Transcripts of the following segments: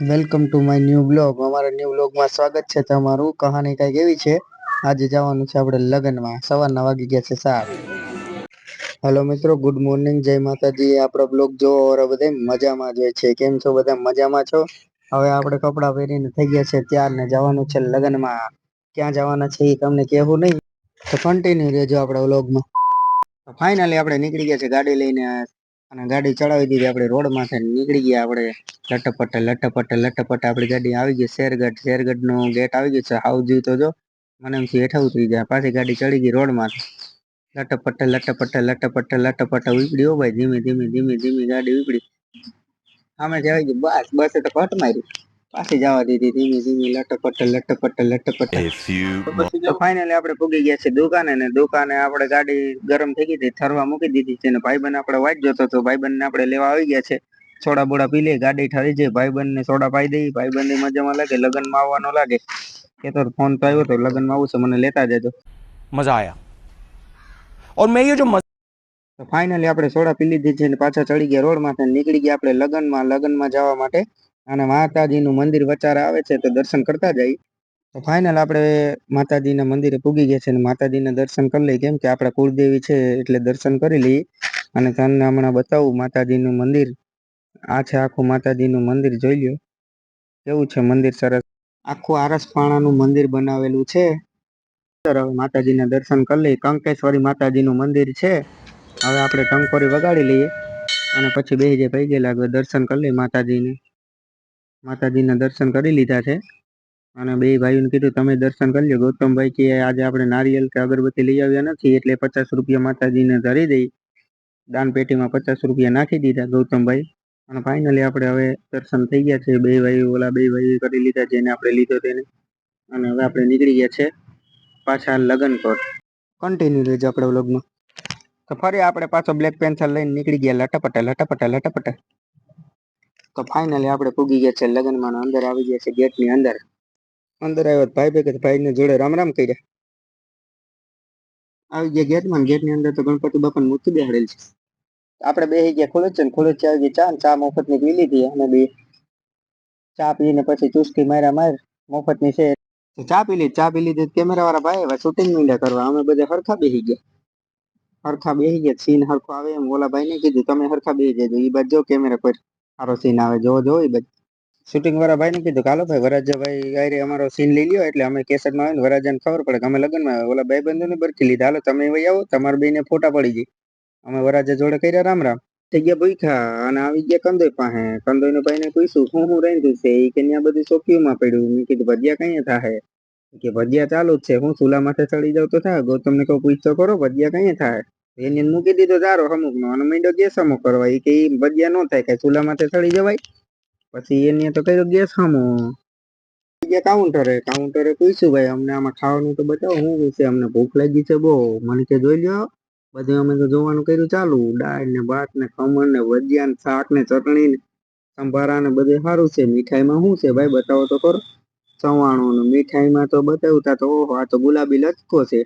Welcome to my new blog અમારા new બ્લોગમાં સ્વાગત છે તમારું. કહાની કંઈક એવી છે. આજે જવાનું છે આપણે લગ્નમાં. સવારના વાગી ગયા છે સાત. હેલો મિત્રો ગુડ મોર્નિંગ જય માતાજી. આપણો બ્લોગ જોવો ઓર બધા મજામાં જ હોય છે. કેમ છો બધા? મજામાં છો? હવે આપણે કપડાં પહેરીને થઈ ગયા છે. ત્યાર ને જવાનું છે લગ્નમાં. ક્યાં જવાના છે એ તમને કહેવું નહીં. તો કન્ટિન્યુ રહેજો આપણા વ્લોગમાં ફાઇનલી આપણે નીકળી ગયા છે ગાડી લઈને. અને ગાડી ચડાવી દીધી. આપણે રોડમાંથી નીકળી ગયા આપણે. લટપટ લટપટ લટપટ આપણી ગાડી આવી ગઈ. શેરગઢ શેરગઢનું ગેટ આવી ગયું છે. હાઉજી તો જો, મને એમથી હેઠા ઉતરી જાય. પાછી ગાડી ચડી ગઈ રોડમાંથી લટપટ લટપટ લટપટ લટપટ ઉપડી હો ભાઈ. ધીમે ધીમે ધીમે ધીમે ગાડી ઉપડી. સામે જવાઈ ગઈ. બસ, બસે તો કટ મારી. પાછી જવા દીધી ધીમે ધીમે લટપટ લટપટ લટપટ. ફાઇનલી આપણે પૂગી ગયા છે દુકાને ને દુકાને આપણે ગાડી ગરમ થઈ ગઈ હતી ઠરવા મૂકી દીધી છે ને ભાઈબંધ આપણે વાંચ જતો હતો ભાઈબંધને આપણે લેવા આવી ગયા છે. સોડા બોડા પી લે ગાડી ઠરી જાય ભાઈબંધને સોડા પાઈ દઈ ભાઈબંધની મજામાં લાગે લગ્નમાં આવવાનો લાગે. કે તો ફોન તો આવ્યો તો લગ્નમાં આવું છે મને લેતા જજો. મજા આયા. ઓર મેં યે જો ફાઇનલી આપણે સોડા પી લીધી છે ને પાછા ચડી ગયા રોડમાંથી નીકળી ગયા આપણે લગ્નમાં જવા માટે. અને માતાજીનું મંદિર વચારે આવે છે તો દર્શન કરતા જઈ તો ફાઇનલ આપણે માતાજીના મંદિરે પૂગી ગયા છે અને માતાજીના દર્શન કરી લઈએ. કેમ કે આપણા કુળદેવી છે એટલે દર્શન કરી લઈએ. અને તમને હમણાં બતાવું માતાજીનું મંદિર. આ છે આખું માતાજીનું મંદિર, જોઈ લ્યો. કેવું છે મંદિર સરસ. આખું આરસપાણાનું મંદિર બનાવેલું છે. હવે માતાજીના દર્શન કરી લઈએ. કંકેશ્વરી માતાજીનું મંદિર છે. હવે આપણે ટંકોરી વગાડી લઈએ અને પછી બે જે ભાઈ ગયેલા દર્શન કરી લઈએ માતાજીને. માતાજીના દર્શન કરી લીધા છે. અને બે ભાઈઓને કીધું, તમે દર્શન કરી લો. ગૌતમભાઈ કે, આજે આપણે નારિયેલ કે અગરબત્તી લઈ આવ્યા નથી, એટલે પચાસ રૂપિયા માતાજીને ધરી દઈ. દાન પેટીમાં પચાસ રૂપિયા નાખી દીધા ગૌતમભાઈ. અને ફાઇનલી આપણે હવે દર્શન થઈ ગયા છે. બે ભાઈઓ, ઓલા બે ભાઈઓ કરી લીધા જેને આપણે લીધો તેને. અને હવે આપણે નીકળી ગયા છે પાછા લગ્ન પર. કન્ટિન્યુ રહેજો આપણે વ્લોગમાં તો ફરી આપણે પાછો બ્લેક પેન્સલ લઈને નીકળી ગયા લટપટા લટપટા લટપટા. તો ફાઇનલી આપણે પૂગી ગયા છે, લગ્નમાં અંદર આવી ગયા છે ગેટની અંદર. અંદર આવ્યો ભાઈ ભેગા ભાઈને જોડે રામ રામ કર્યા. આવી ગયા ગેટમાં ગેટની અંદર તો ગણપતિ બાપાની મૂર્તિ બેહાડેલ છે. આપણે બે ગયા ખુલે છે ને ખુલે આવી ગઈ ચા ચા મફતની પી લીધી અને બે ચા પીને પછી ચુસ્કી માર્યા માર, મફતની છે. ચા પી લીધી, ચા પી લીધી કેમેરા વાળા ભાઈ હવે શૂટિંગ મીંડા કરવા, અમે બધા હરખા બેસી ગયા. હરખા બેસી ગયા, સીન હરખો આવે એમ ઓલા ભાઈ ને કીધું, તમે હરખા બેસી જજો એ બાજુ કેમેરા પર. સારો સીન આવે. જો જો એ બાજુ શૂટિંગ વાળા ભાઈ ને કીધું કે, હાલો ભાઈ, વરાજાભાઈ ગાયરે અમારો સીન લઈ લ્યો. એટલે અમે કેસેટમાં આવે ને વરાજાને ખબર પડે કે અમે લગ્નમાં ઓલા ભાઈ બંધુ ને બરકી લીધા. હાલો, તમે વહી આવો. તમારા બેને ફોટા પડી જાય અમે વરાજા જોડે કર્યા રામ રામ. થઈ ગયા ભૂખા અને આવી ગયા કંદોઈ પાસે. કંદોઈ નો ભાઈ ને પૂછ્યું, શું શું રાંધ્યું છે? એ કે, ત્યાં બધું ચોકીઓમાં પડ્યું. મેં કીધું, ભજીયા કઈ થાય કે, ભજીયા ચાલુ જ છે. હું ચૂલા માથે ચડી જાઉં તો થાય ગૌતમ ને કહું, પૂછતો કરો ભજીયા કઈ થાય એને મૂકી દીધો તારો અમુક નો. અને મીંડો ગેસ અમુક કરવા. એ કે એ ભજીયા નો થાય કે ચૂલા માથે ચડી જવાય. પછી એને તો કહ્યું ગેસ હમો. ગયા કાઉન્ટરે કાઉન્ટરે પૂછ્યું, ભાઈ, અમને આમાં ખાવાનું તો બતાવો શું છે? અમને ભૂખ લાગી છે બહુ. મને કે જોઈ લ્યો, બધું અમે તો જોવાનું કર્યું ચાલુ. દાળ ને ભાત ને ખમણ ને ભજીયા ને શાક ને ચટણી ને સંભારા ને બધું સારું છે. મીઠાઈમાં શું છે? ભાઈ, બતાવો તો કરો ચવાણું ને મીઠાઈમાં તો બતાવતા તો ઓહો, આ તો ગુલાબી લચકો છે.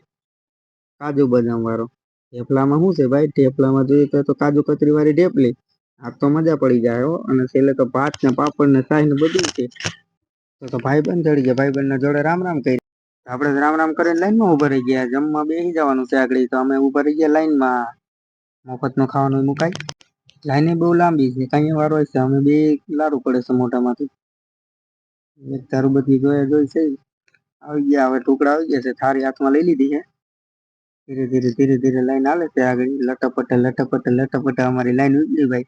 કાજુ બદામ વાળો. થેપલામાં શું છે ભાઈ? ઢેપલામાં જોઈએ તો કાજુ કતરી વાળી ઢેપલી આ તો મજા પડી જાય હો. અને છેલ્લે તો ભાત ને પાપડ ને શાહી ને બધું છે. તો તો ભાઈ બંધ ચડી ગયા. ભાઈબંધ ના જોડે રામ રામ કરી. આપણે રામ રામ કરીને લાઈનમાં ઊભા રહી ગયા. જમવા બેસી જવાનું છે આગળ. તો અમે ઊભા રહી ગયા લાઈનમાં. મફતનું ખાવાનું મુકાય લાઈને બહુ લાંબી છે. કઈ વાર હોય છે અમે બે લારું પડે છે મોટામાંથી એક તારું બધી જોયા જોઈ છે. આવી ગયા. હવે ટુકડા આવી ગયા છે. થારી હાથમાં લઈ લીધી છે. ધીરે ધીરે ધીરે ધીરે લાઈન હાલે છે આગળ. લટપટ લટપટ લટપટ અમારી લાઈન ઉજળી ભાઈ.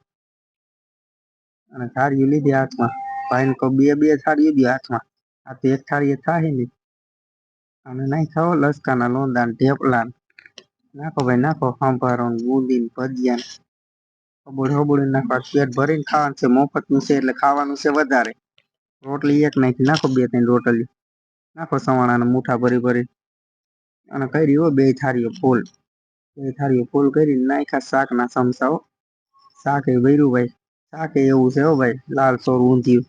અને થાળી લીધી હાથમાં. ભાઈ ને બે બે થાળી લીધી હાથમાં. આ તો એક થાળી થાય ને. અને નહીં ખાઓ, લસકાના લોંદા ઢેપલા નાખો ભાઈ, નાખો. સાંભારો બુંદી ભજીયા હબોડ હબોડ નાખો. પેટ ભરીને ખાવાનું છે મફતનું છે એટલે ખાવાનું છે વધારે. રોટલી એક નાખી. નાખો બે, ત્રણ રોટલી. નાખો સવાણા ને મુઠા ભરી ભરી. અને કરી હો, બે થાળીઓ ફૂલ. બે થાળીઓ ફૂલ કરી નાખ્યા શાક ના ચમચાઓ શાક એ ભર્યું ભાઈ. શાક એવું છે હો ભાઈ, લાલ સોર ઊંધિયું.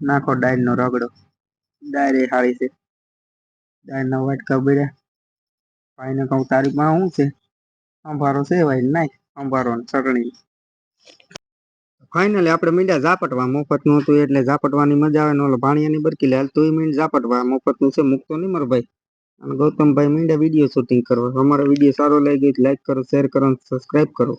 નાખો દાળ નો રગડો. ડાયર એ સારી છે. દાળ ના વાટકા ભર્યા. ભાઈને કહું તારી પાસે શું છે? અંભારો છે ભાઈ, નાખ અંભારો ને ચટણી. ફાઇનલી આપણે મીંડ્યા ઝાપટવા, મફતનું હતું એટલે ઝાપટવાની મજા આવે ને ઓલો ભાણિયાની બરકી લે હાલ તું મીંડ ઝાપટવા, મફતનું છે, મૂકતો નહીં મારો ભાઈ. અને ગૌતમભાઈ મીંડા વીડિયો શૂટિંગ કરવા. અમારો વીડિયો સારો લાગ્યો લાઈક કરો શેર કરો અને સબસ્ક્રાઈબ કરો.